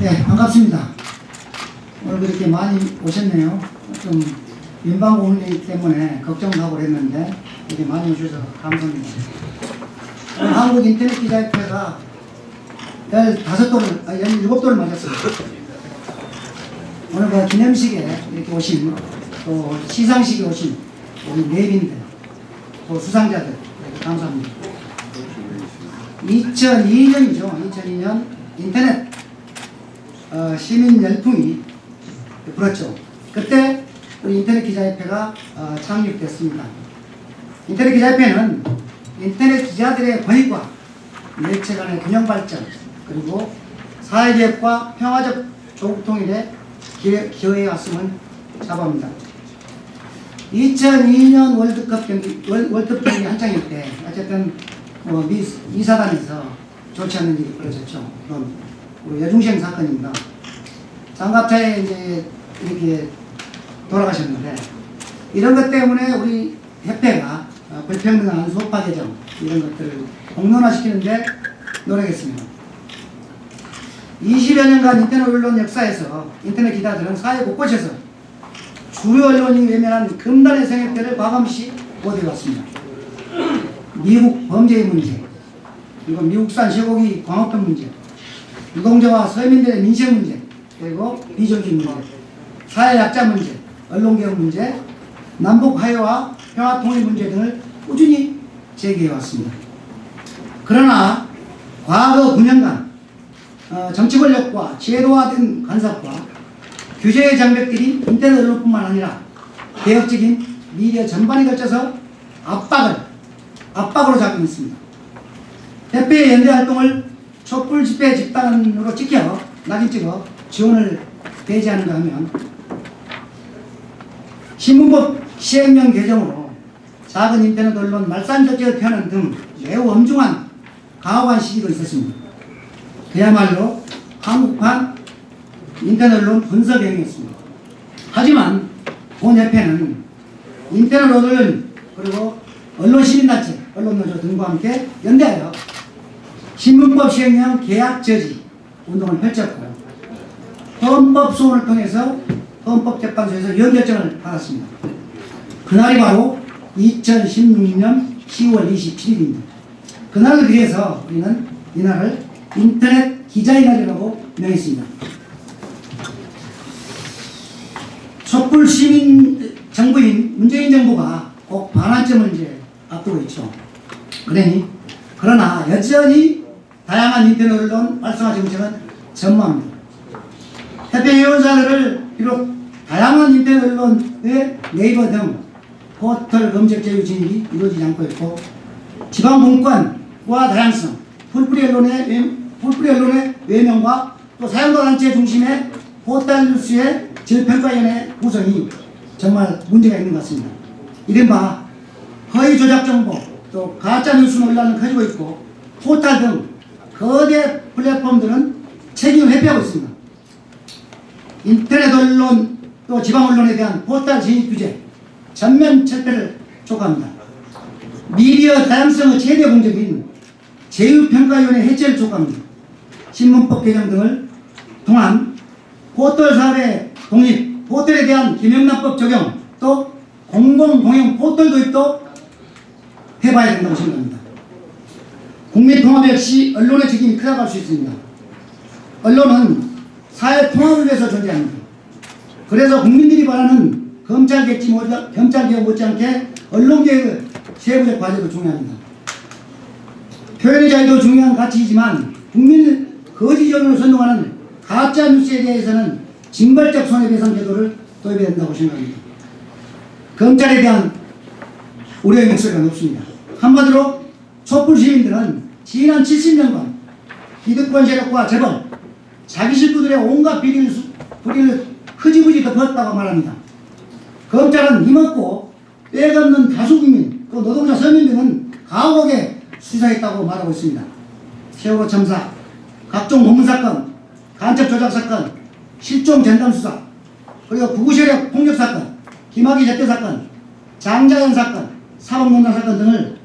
네, 반갑습니다. 오늘 그렇게 많이 오셨네요. 좀 민방 오늘 때문에 걱정도 하고 그랬는데 이렇게 많이 오셔서 감사합니다. 한국 인터넷 기자협회가 15돌을, 아, 17돌을 맞았습니다. 오늘 그 기념식에 이렇게 오신 또 시상식에 오신 우리 내빈들 또 수상자들 감사합니다. 2002년이죠. 2002년 인터넷 어, 시민 열풍이 불었죠. 그때 우리 인터넷 기자협회가 어, 창립됐습니다. 인터넷 기자협회는 인터넷 기자들의 권익과 매체 간의 균형 발전 그리고 사회 개혁과 평화적 조국 통일에 기여- 기여해 왔음을 자부합니다. 2002년 월드컵 경기 월, 월드컵 경기 한창일 때 어쨌든 뭐 미, 미사단에서 좋지 않은 일이 벌어졌죠. 우리 여중생 사건입니다. 장갑차에 이제 이렇게 돌아가셨는데 이런 것 때문에 우리 협회가 어, 불평등한 소파 개정 이런 것들을 공론화시키는데 노력했습니다. 20여 년간 인터넷 언론 역사에서 인터넷 기자들은 사회 곳곳에서 주요 언론이 외면한 금단의 생협회를 과감시 보도해왔습니다. 미국 범죄의 문제, 그리고 미국산 쇠고기 광업병 문제, 노동자와 서민들의 민생 문제, 그리고 비정규 문제, 사회 약자 문제, 언론개혁 문제, 남북 화해와 평화 통일 문제 등을 꾸준히 제기해 왔습니다. 그러나 과거 9년간 어, 정치 권력과 제도화된 간섭과 규제의 장벽들이 인터넷 언론뿐만 아니라 개혁적인 미디어 전반에 걸쳐서 압박을 압박으로 작용했습니다. 협회의 연대 활동을 촛불 집회 집단으로 지켜 낙인 찍어 지원을 배제하는가 하면 신문법 시행령 개정으로 작은 인터넷 언론 말산 조치를 펴는 등 매우 엄중한 강화관 시기도 있었습니다. 그야말로 한국판 인터넷 언론 분석 행위였습니다. 하지만 본 협회는 인터넷 언론 그리고 언론 시민단체, 언론노조 등과 함께 연대하여 신문법 시행령 계약 저지 운동을 펼쳤고 헌법 소원을 통해서 헌법재판소에서 의결정을 받았습니다. 그날이 바로 2016년 10월 27일입니다. 그날을 위해서 우리는 이날을 인터넷 기자의 날이라고 명했습니다. 촛불 시민 정부인 문재인 정부가 꼭 반환점을 이제 앞두고 있죠. 그러니 그러나 여전히 다양한 인터넷 언론 활성화 정책은 전무합니다. 협회 회원사들을 비록 다양한 인터넷 언론의 네이버 등 포털 검색 제휴 진입이 이루어지지 않고 있고 지방 공권과 다양성, 풀뿌리 언론의 외, 풀뿌리 언론의 외명과 또 사용자 단체 중심의 포털 뉴스의 질평가위원회 구성이 정말 문제가 있는 것 같습니다. 이른바 허위 조작 정보 또 가짜 뉴스 논란은 커지고 있고 포털 등 거대 플랫폼들은 책임을 회피하고 있습니다. 인터넷 언론 또 지방 언론에 대한 포털 진입 규제 전면 철폐를 촉구합니다. 미디어 다양성의 최대 공적인 제휴평가위원회 해체를 촉구합니다. 신문법 개정 등을 통한 포털 사업의 독립, 포털에 대한 김영란법 적용, 또 공공동행 포털 도입도 해봐야 된다고 생각합니다. 국민 통합 역시 언론의 책임이 크다고 할 수 있습니다. 언론은 사회 통합을 위해서 존재합니다. 그래서 국민들이 바라는 검찰 개혁 못 검찰 개혁 못지않게 언론 개혁의 세부적 과제도 중요합니다. 표현의 자유도 중요한 가치이지만 국민 거짓 언론을 선동하는 가짜 뉴스에 대해서는 징벌적 손해배상 제도를 도입해야 된다고 생각합니다. 검찰에 대한 우려의 목소리가 높습니다. 한마디로 촛불 시민들은 지난 70년간 기득권 세력과 재벌, 자기 식구들의 온갖 비리를, 수- 비리를 흐지부지 덮었다고 말합니다. 검찰은 힘없고 빼없는 다수 국민, 또 노동자 서민 등은 가혹하게 수사했다고 말하고 있습니다. 세월호 참사, 각종 고문 사건, 간첩 조작 사건, 실종 전담 수사, 그리고 구구세력 폭력 사건, 김학의 재태 사건, 장자연 사건, 사법농단 사건 등을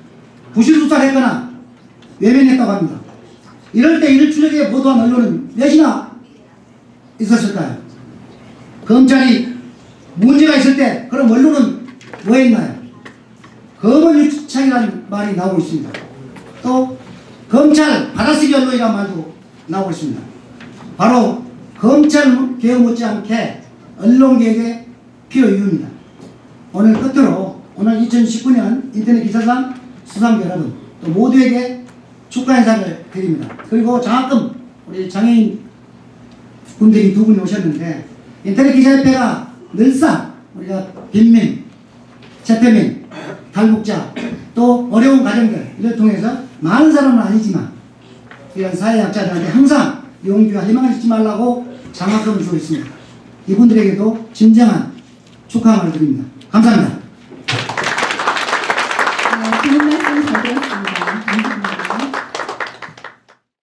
부실 수사를 했거나 외면했다고 합니다. 이럴 때 이를 추적해 보도한 언론은 몇이나 있었을까요? 검찰이 문제가 있을 때 그럼 언론은 뭐 했나요? 검언 유착이라는 말이 나오고 있습니다. 또 검찰 받아쓰기 언론이라는 말도 나오고 있습니다. 바로 검찰 개혁 못지않게 언론개혁의 필요 이유입니다. 오늘 끝으로 오늘 2019년 인터넷 기사상 수상자 여러분 또 모두에게 축하 인사를 드립니다. 그리고 장학금 우리 장애인 분들이 두 분이 오셨는데 인터넷 기자협회가 늘상 우리가 빈민, 재패민, 탈북자 또 어려운 가정들 이를 통해서 많은 사람은 아니지만 이런 사회약자들한테 항상 용기와 희망을 잊지 말라고 장학금을 주고 있습니다. 이분들에게도 진정한 축하함을 드립니다. 감사합니다.